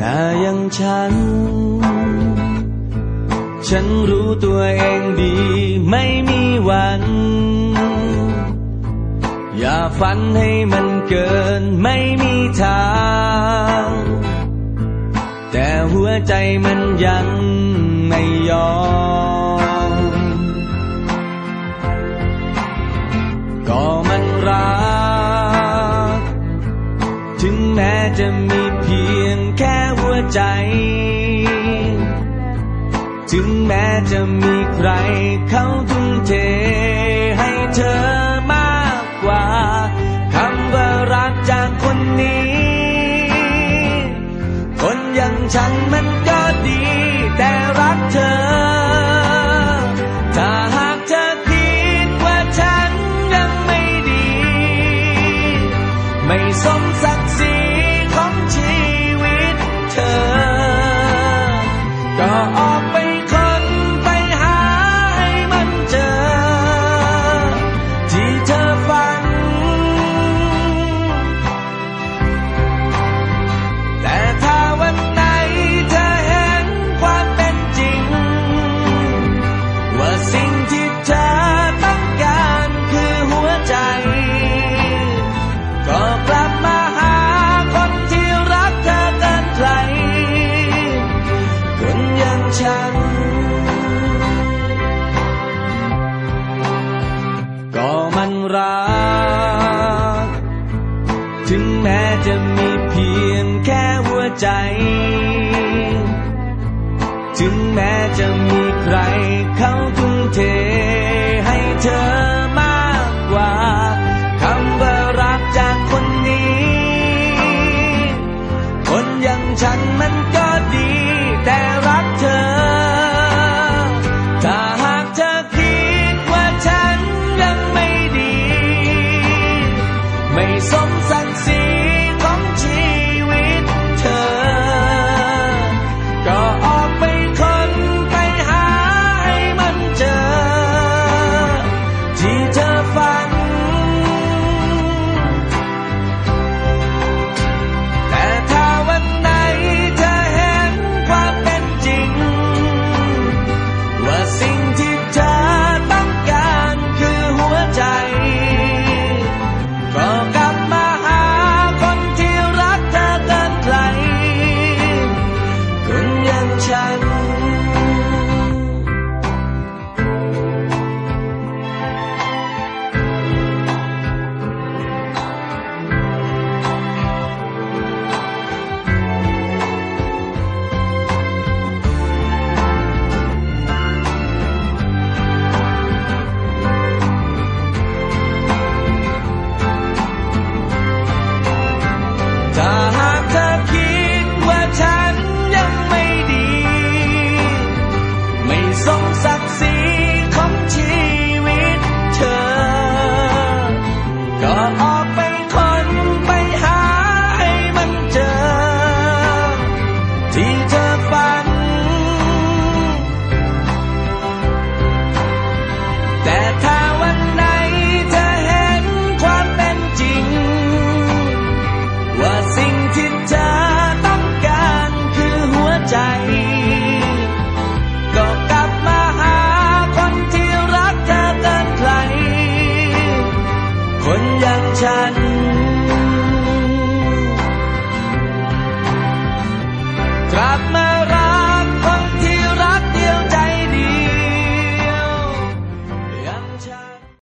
น้ายังฉัน ฉันรู้ตัวเองดีไม่มีวัน อย่าฝันให้มันเกินไม่มีทาง แต่หัวใจมันยังไม่ยอม จะมีเพียงแค่หัวใจ ถึงแม้จะมีใครเขาทุ่มเทให้เธอมากกว่าคำว่ารักจากคนนี้ คนอย่างฉันมันก็ดี แต่รักเธอ ถ้าหากเธอคิดว่าฉันยังไม่ดี ไม่สม ฉัน ก็มันรัก ถึงแม้จะมีเพียงแค่หัวใจ ถึงแม้จะมีใครเขาทุ่มเทให้เธอ hujan.